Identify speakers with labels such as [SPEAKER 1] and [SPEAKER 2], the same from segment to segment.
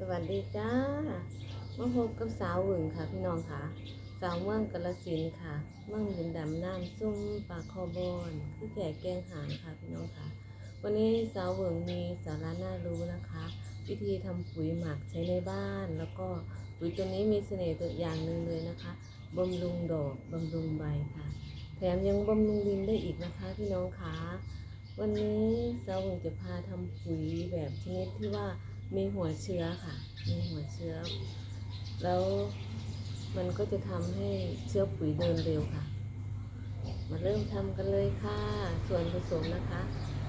[SPEAKER 1] สวัสดีจ้ามาพบกับสาวหวึงค่ะพี่น้องค่ะ สาวเมืองกาลสินค่ะเมืองดินดำน้ำซุ่มปลาคอบอนคือแก่แกงหางค่ะพี่น้องค่ะ วันนี้สาวหวึงมีสาระน่ารู้นะคะ วิธีทำปุ๋ยหมักใช้ในบ้าน แล้วก็ปุ๋ยตัวนี้มีเสน่ห์ตัวอย่างหนึ่งเลยนะคะบำรุงดอกบำรุงใบค่ะ แถมยังบำรุงดินได้อีกนะคะพี่น้องค่ะวันนี้สาวหวึงจะพาทำปุ๋ยแบบชนิดที่ว่า มีหัวเชื้อค่ะ มีหัวเชื้อ แล้วมันก็จะทำให้เชื้อปุ๋ยเดินเร็วค่ะ มาเริ่มทำกันเลยค่ะ ส่วนผสมนะคะ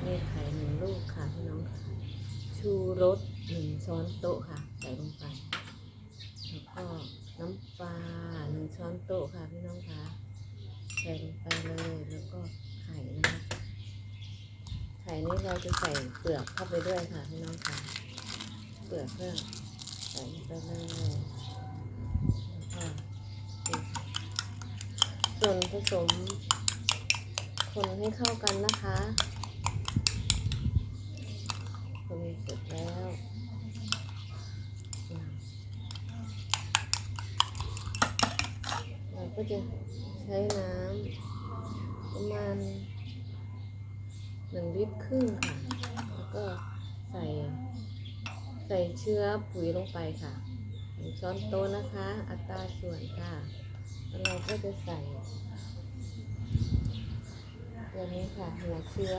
[SPEAKER 1] มีไข่หนึ่งลูกค่ะพี่น้องค่ะ ชูรสหนึ่งช้อนโต๊ะค่ะ ใส่ลงไป แล้วก็น้ำปลาหนึ่งช้อนโต๊ะค่ะพี่น้องค่ะ ใส่ลงไปเลย แล้วก็ไข่นะคะ ไข่นี้เราจะใส่เปลือกเข้าไปด้วยค่ะพี่น้องค่ะ เปลือกก็ใส่ไปเลยส่วนผสม คนให้เข้ากันนะคะคนเสร็จแล้วเราก็จะใช้น้ำประมาณหนึ่งลิตรครึ่งค่ะ แล้วก็ใส่ ใส่เชื้อปุ๋ยลงไปค่ะหนึ่งช้อนโต๊ะนะคะ อัตราส่วนค่ะแล้วเราก็จะใส่ตัวนี้ค่ะหัวเชื้อ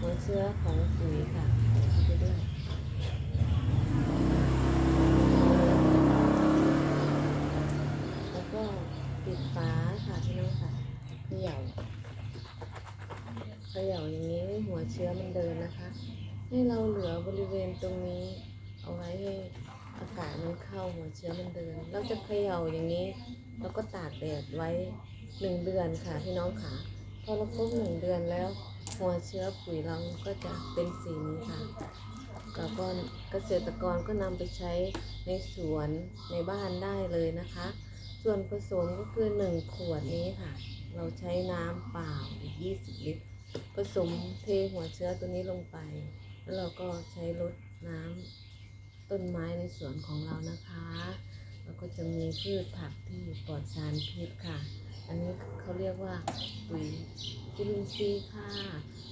[SPEAKER 1] หัวเชื้อของปุ๋ยค่ะใส่เข้าไปด้วยแล้วก็ปิดฝาค่ะพี่น้องค่ะเขย่าเขย่าอย่างนี้ให้หัวเชื้อมันเดินนะคะ ให้เราเหลือบริเวณตรงนี้ เอาไว้ให้อากาศมันเข้าหัวเชื้อมันเดิน เราจะเขย่าอย่างนี้ แล้วก็ตากแดดไว้หนึ่งเดือนค่ะพี่น้องค่ะ พอเราครบหนึ่งเดือนแล้ว หัวเชื้อปุ๋ยเราก็จะเป็นสีนี้ค่ะแล้วก็เกษตรกรก็นำไปใช้ในสวนในบ้านได้เลยนะคะ ส่วนผสมก็คือหนึ่งขวดนี้ค่ะ เราใช้น้ำเปล่าอีก20 ลิตร ผสมเทหัวเชื้อตัวนี้ลงไป แล้วเราก็ใช้รดน้ำต้นไม้ในสวนของเรานะคะ แล้วก็จะมีพืชผักที่ปลอดสารพิษค่ะ อันนี้เขาเรียกว่าปุ๋ยจุลินทรีย์ค่ะ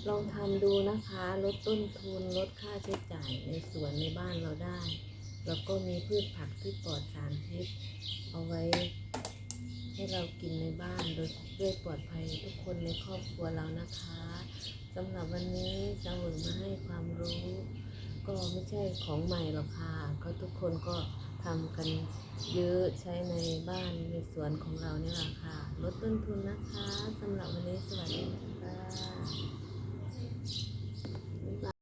[SPEAKER 1] ลองทำดูนะคะ ลดต้นทุนลดค่าใช้จ่ายในสวนในบ้านเราได้ แล้วก็มีพืชผักที่ปลอดสารพิษ เอาไว้ให้เรากินในบ้านโดยด้วยปลอดภัยทุกคนในครอบครัวเรานะคะ สำหรับวันนี้สาวหมาให้ความรู้ ก็ไม่ใช่ของใหม่หรอกค่ะ ก็ทุกคนก็ทำกันเยอะใช้ในบ้านในสวนของเราเนี่ยแหละค่ะ ลดต้นทุนนะคะสำหรับวันนี้สวัสดีค่ะ